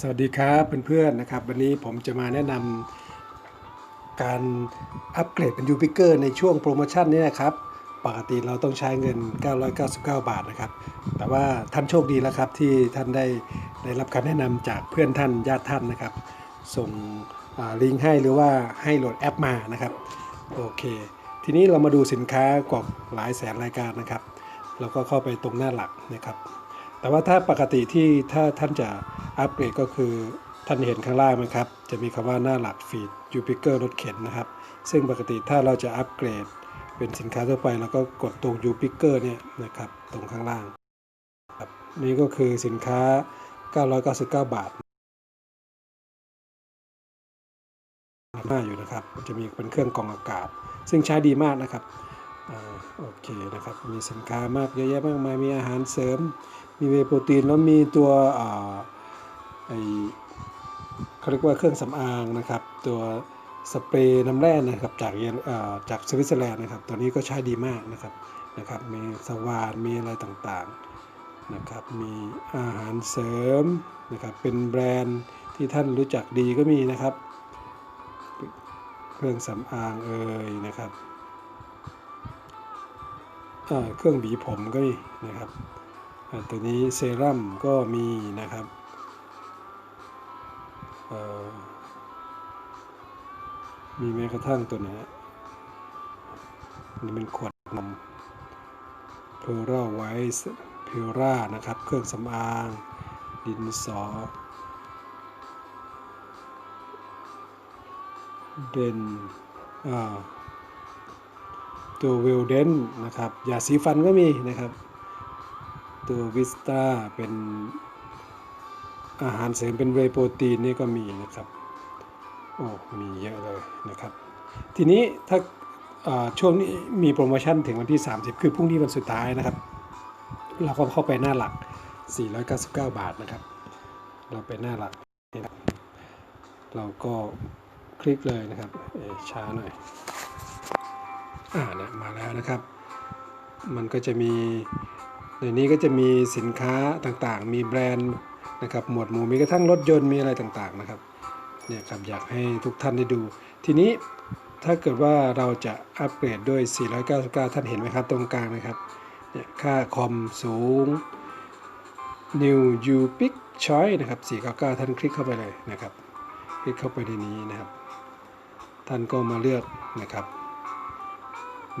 สวัสดีครับเพื่อนๆนะครับ วันนี้ผมจะมาแนะนำการอัปเกรดเป็นยูพิเกอร์ในช่วงโปรโมชั่นนี้นะครับ ปกติเราต้องใช้เงิน 999 บาทนะครับ แต่ว่าท่านโชคดีแล้วครับที่ท่านได้ได้รับการแนะนำจากเพื่อนท่านญาติท่านนะครับ ส่งลิงก์ให้หรือว่าให้โหลดแอปมานะครับ โอเค ทีนี้เรามาดูสินค้ากว่าหลายแสนรายการนะครับ เราก็เข้าไปตรงหน้าหลักนะครับ แต่ว่าถ้าปกติที่ถ้าท่านจะ อัปเกรดก็คือท่านเห็นข้างล่างไหมครับ จะมีคำว่าหน้าหลักฟีดยูพิเกอร์รถเข็นนะครับ ซึ่งปกติถ้าเราจะอัปเกรด เป็นสินค้าทั่วไปเราก็กดตรงยูพิเกอร์เนี่ยนะครับตรงข้างล่างครับนี่ก็คือสินค้า 999 บาทมาอยู่นะครับ จะมีเป็นเครื่องกรองอากาศ ซึ่งใช้ดีมากนะครับอโอเคนะครับ มีสินค้ามากเยอะแยะมากมาย มีอาหารเสริม มีเวโปรตีน แล้วมีตัวอ่า ไอเขาเรียกว่าเครื่องสำอางนะครับ ตัวสเปรย์น้ำแร่นะครับจากเยอรอ่าจากสวิตเซอร์แลนด์นะครับตัวนี้ก็ใช้ดีมากนะครับนะครับ มีสว่านมีอะไรต่างๆนะครับ มีอาหารเสริมนะครับเป็นแบรนด์ที่ท่านรู้จักดีก็มีนะครับ เครื่องสำอางเอ่ยนะครับเครื่องบีผมก็มีนะครับตัวนี้เซรั่มก็มีนะครับ มีแม้กระทั่งตัวนี้นี่เป็นขวดนมเพอร่าไวส์เพอร่านะครับ เครื่องสำอาง ดินสอ เดนตัวเวลเดนนะครับยาสีฟันก็มีนะครับ ตัววิสตาเป็น อาหารเสริมเป็นเวโปรตีนนี่ก็มีนะครับโอ้มีเยอะเลยนะครับ ทีนี้ถ้าาช่วงนี้มีโปรโมชั่นถึงวันที่ 30 คือพรุ่งนี้วันสุดท้ายนะครับ เราก็เข้าไปหน้าหลัก 499 บาทนะครับ เราไปหน้าหลัก เราก็คลิกเลยนะครับช้าหน่อยอ่าเนี่ยมาแล้วนะครับ มันก็จะมีในนี้ก็จะมีสินค้าต่างๆ มีแบรนด์ นะครับหมวดหมู่มีกระทั่งรถยนต์มีอะไรต่างๆนะครับเนี่ยครับอยากให้ทุกท่านได้ดู ทีนี้ถ้าเกิดว่าเราจะอัปเกรดด้วย 499 ท่านเห็นไหมครับ ตรงกลางนะครับเนี่ยค่าคอมสูง New U Pick Choice นะครับ 499 ท่านคลิกเข้าไปเลยนะครับ คลิกเข้าไปในนี้นะครับ ท่านก็มาเลือกนะครับ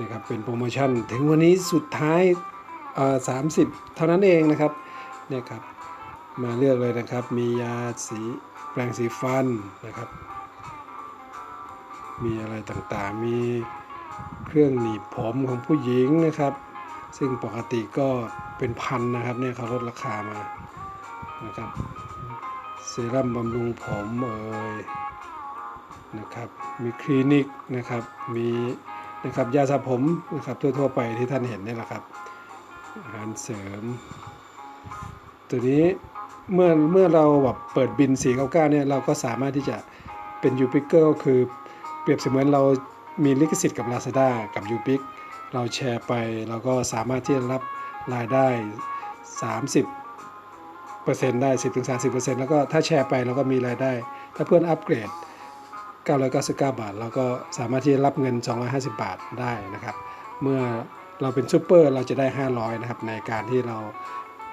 นะครับ เป็นโปรโมชั่นถึงวันนี้สุดท้ายเอ่อ30 เท่านั้นเองนะครับเนี่ยครับ มาเลือกเลยนะครับ มียาสีแปรงสีฟันนะครับ มีอะไรต่างๆ มีเครื่องหนีบผมของผู้หญิงนะครับ ซึ่งปกติก็เป็นพันนะครับเนี่ยเขาลดราคามานะครับเซรั่มบำรุงผมเอ่ยนะครับมีคลินิกนะครับมีนะครับยาสระผมนะครับทั่วๆไปที่ท่านเห็นนี่แหละครับอาหารเสริม ตัวนี้ เมื่อเมื่อเราแบบเปิดบิน 499 เนี่ยเราก็สามารถที่จะเป็น u p i c ก็คือเปรียบเสมือนเรามีลิขสิทธิ์กับ Lazada กับ u p i c เราแชร์ไปเราก็สามารถที่จะรับรายได้ 30เปอร์เซ็นต์ได้ 10-30%แล้วก็ถ้าแชร์ไปเราก็มีรายได้ ถ้าเพื่อนอัปเกรด 999 บาท เราก็สามารถที่จะรับเงิน 250 บาทได้นะครับ เมื่อเราเป็นซูเปอร์เราจะได้ 500 นะครับ ในการที่เรา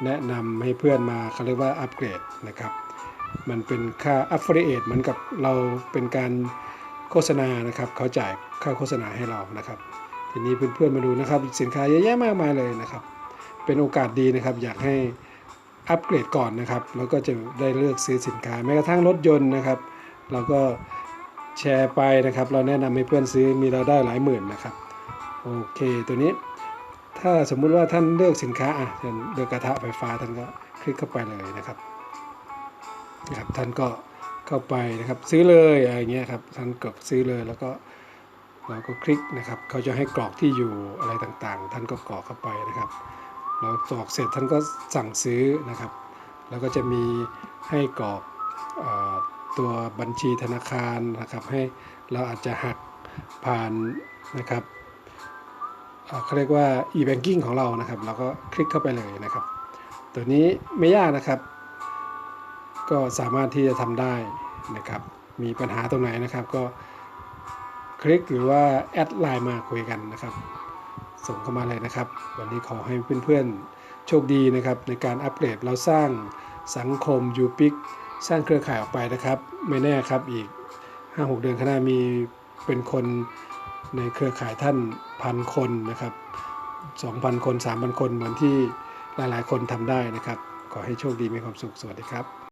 แนะนำให้เพื่อนมาเขาเรียกว่าอัปเกรดนะครับ มันเป็นค่า affiliate เหมือนกับเราเป็นการโฆษณานะครับ เขาจ่ายค่าโฆษณาให้เรานะครับ ทีนี้เพื่อนๆมาดูนะครับ สินค้าเยอะแยะมากมายเลยนะครับ เป็นโอกาสดีนะครับ อยากให้อัปเกรดก่อนนะครับ แล้วก็จะได้เลือกซื้อสินค้าแม้กระทั่งรถยนต์นะครับ เราก็แชร์ไปนะครับ เราแนะนำให้เพื่อนซื้อมีเราได้หลายหมื่นนะครับ โอเคตัวนี้ ถ้าสมมุติว่าท่านเลือกสินค้าอะท่านเลือกกระทะไฟฟ้าท่านก็คลิกเข้าไปเลยนะครับนะครับท่านก็เข้าไปนะครับซื้อเลยอะไรเงี้ยครับท่านกดซื้อเลยแล้วก็เราก็คลิกนะครับเขาจะให้กรอกที่อยู่อะไรต่างๆ ท่านก็กรอกเข้าไปนะครับเรากรอกเสร็จท่านก็สั่งซื้อนะครับ แล้วก็จะมีให้กรอกตัวบัญชีธนาคารนะครับ ให้เราอาจจะหักผ่านนะครับ เขาเรียกว่า e-banking ของเรานะครับ เราก็คลิกเข้าไปเลยนะครับ ตัวนี้ไม่ยากนะครับ ก็สามารถที่จะทำได้นะครับ มีปัญหาตรงไหนนะครับก็คลิกหรือว่าแอดไลน์มาคุยกันนะครับ ส่งเข้ามาเลยนะครับ วันนี้ขอให้เพื่อนๆโชคดีนะครับ ในการอัปเกรดเราสร้างสังคมยูปิกสร้างเครือข่ายออกไปนะครับ ไม่แน่ครับอีก 5-6 เดือนข้างหน้ามีเป็นคน ในเครือข่ายท่านพันคนนะครับ2,000 คน 3,000 คนเหมือนที่หลายๆ คนทำได้นะครับ ขอให้โชคดีมีความสุข สวัสดีครับ